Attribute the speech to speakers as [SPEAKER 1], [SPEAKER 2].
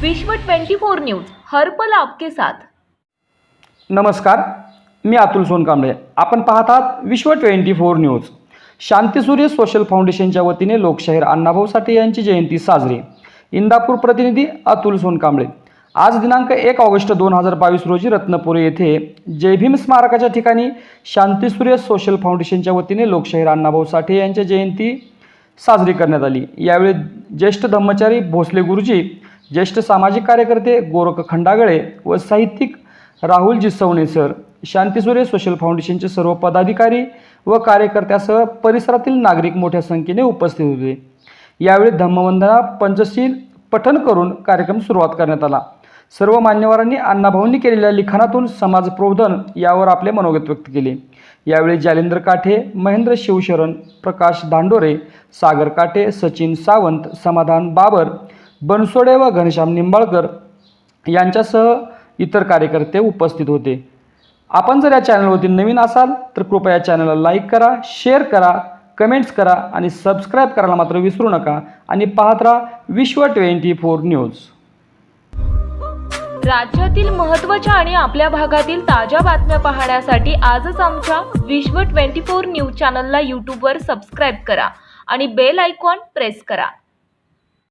[SPEAKER 1] विश्व 24 न्यूज हर पल आपके साथ.
[SPEAKER 2] नमस्कार मी अतुल सोनकांबळे. आपण पाहत आहात Vishwa twenty four news. Shantisurya social फाउंडेशनच्या वतीने लोकशाहीर अण्णाभाऊ साठे यांची जयंती साजरी. इंदापूर प्रतिनिधी अतुल सोनकांबळे. आज दिनांक एक ऑगस्ट दोन हजार बावीस रोजी रत्नपुरी येथे जय भीम स्मारकाच्या ठिकाणी शांतीसूर्य सोशल फाउंडेशनच्या वतीने लोकशाहीर अण्णाभाऊ साठे यांची जयंती साजरी करण्यात आली. यावेळी ज्येष्ठ धम्मचारी भोसले गुरुजी ज्येष्ठ सामाजिक कार्यकर्ते गोरख खंडागळे व साहित्यिक राहुल जिसवणे सर शांतीसूर्य सोशल फाउंडेशनचे सर्व पदाधिकारी व कार्यकर्त्यासह परिसरातील नागरिक मोठ्या संख्येने उपस्थित होते. यावेळी धम्मवंदना पंचशील पठण करून कार्यक्रम सुरुवात करण्यात आला. सर्व मान्यवरांनी अण्णाभाऊंनी केलेल्या लिखाणातून समाज प्रबोधन यावर आपले मनोगत व्यक्त केले. यावेळी जालेंद्र काठे महेंद्र शिवशरण प्रकाश दांडोरे सागर काठे सचिन सावंत समाधान बाबर बनसोडे व घनश्याम निंबाळकर यांच्यासह इतर कार्यकर्ते उपस्थित होते. आपण जर या चॅनलवरती नवीन असाल तर कृपया या चॅनलला लाईक करा शेअर करा कमेंट्स करा आणि सबस्क्राईब करायला मात्र विसरू नका आणि पाहत राहा विश्व ट्वेंटी फोर न्यूज.
[SPEAKER 1] राज्यातील महत्त्वाच्या आणि आपल्या भागातील ताज्या बातम्या पाहण्यासाठी आजच आमच्या विश्व 24 न्यूज चॅनलला यूट्यूबवर सबस्क्राईब करा आणि बेल आयकॉन प्रेस करा.